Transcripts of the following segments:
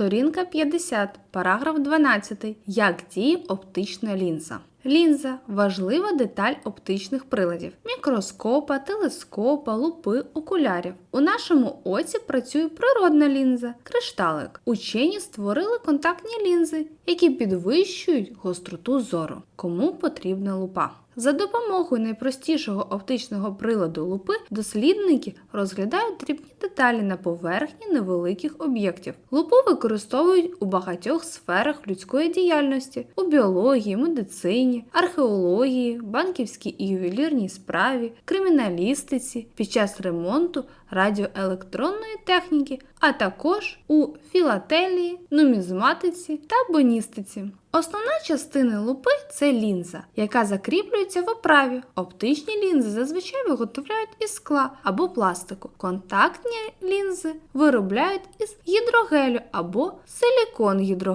Сторінка 50, параграф 12. Як діє оптична лінза. Лінза важлива деталь оптичних приладів: мікроскопа, телескопа, лупи, окулярів. У нашому оці працює природна лінза, кришталик. Учені створили контактні лінзи, які підвищують гостроту зору. Кому потрібна лупа? За допомогою найпростішого оптичного приладу лупи дослідники розглядають дрібні деталі на поверхні невеликих об'єктів. Лупу використовують у багатьох сферах людської діяльності у біології, медицині, археології, банківській і ювелірній справі, криміналістиці, під час ремонту радіоелектронної техніки, а також у філателії, нумізматиці та боністиці. Основна частина лупи це лінза, яка закріплюється в оправі. Оптичні лінзи зазвичай виготовляють із скла або пластику. Контактні лінзи виробляють із гідрогелю або силікон гідрогелю.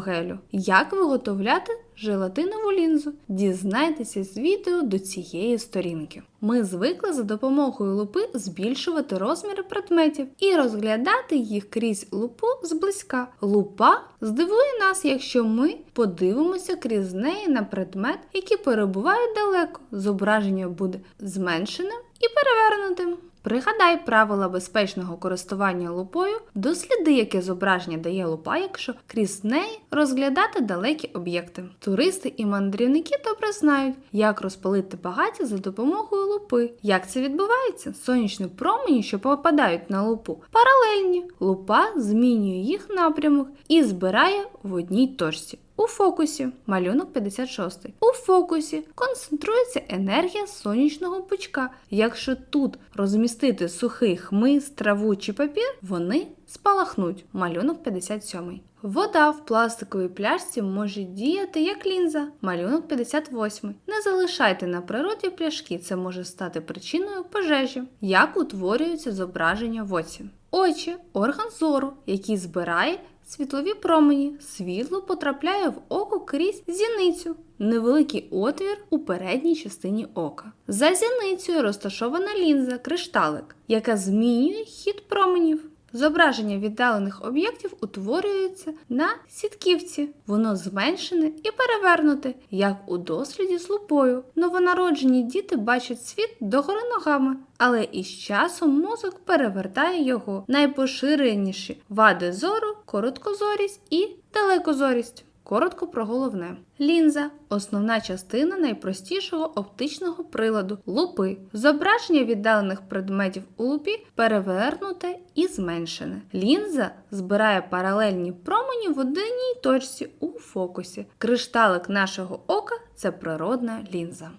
Як виготовляти желатинову лінзу? Дізнайтеся з відео до цієї сторінки. Ми звикли за допомогою лупи збільшувати розміри предметів і розглядати їх крізь лупу зблизька. Лупа здивує нас, якщо ми подивимося крізь неї на предмет, який перебуває далеко. Зображення буде зменшеним і перевернутим. Пригадай правила безпечного користування лупою, досліди, яке зображення дає лупа, якщо крізь неї розглядати далекі об'єкти. Туристи і мандрівники добре знають, як розпалити багаття за допомогою лупи. Як це відбувається? Сонячні промені, що попадають на лупу, паралельні. Лупа змінює їх напрямок і збирає в одній точці. У фокусі малюнок 56. У фокусі концентрується енергія сонячного пучка. Якщо тут розмістити сухий хмиз, траву чи папір, вони спалахнуть. Малюнок 57. Вода в пластиковій пляшці може діяти як лінза. Малюнок 58. Не залишайте на природі пляшки, це може стати причиною пожежі. Як утворюються зображення в оці? Очі орган зору, який збирає світлові промені. Світло потрапляє в око крізь зіницю, невеликий отвір у передній частині ока. За зіницею розташована лінза, кришталик, яка змінює хід променів. Зображення віддалених об'єктів утворюється на сітківці. Воно зменшене і перевернуте, як у досліді з лупою. Новонароджені діти бачать світ догори ногами, але із часом мозок перевертає його. Найпоширеніші вади зору, короткозорість і далекозорість. Коротко про головне. Лінза основна частина найпростішого оптичного приладу лупи. Зображення віддалених предметів у лупі перевернуте і зменшене. Лінза збирає паралельні промені в одній точці у фокусі. Кришталик нашого ока це природна лінза.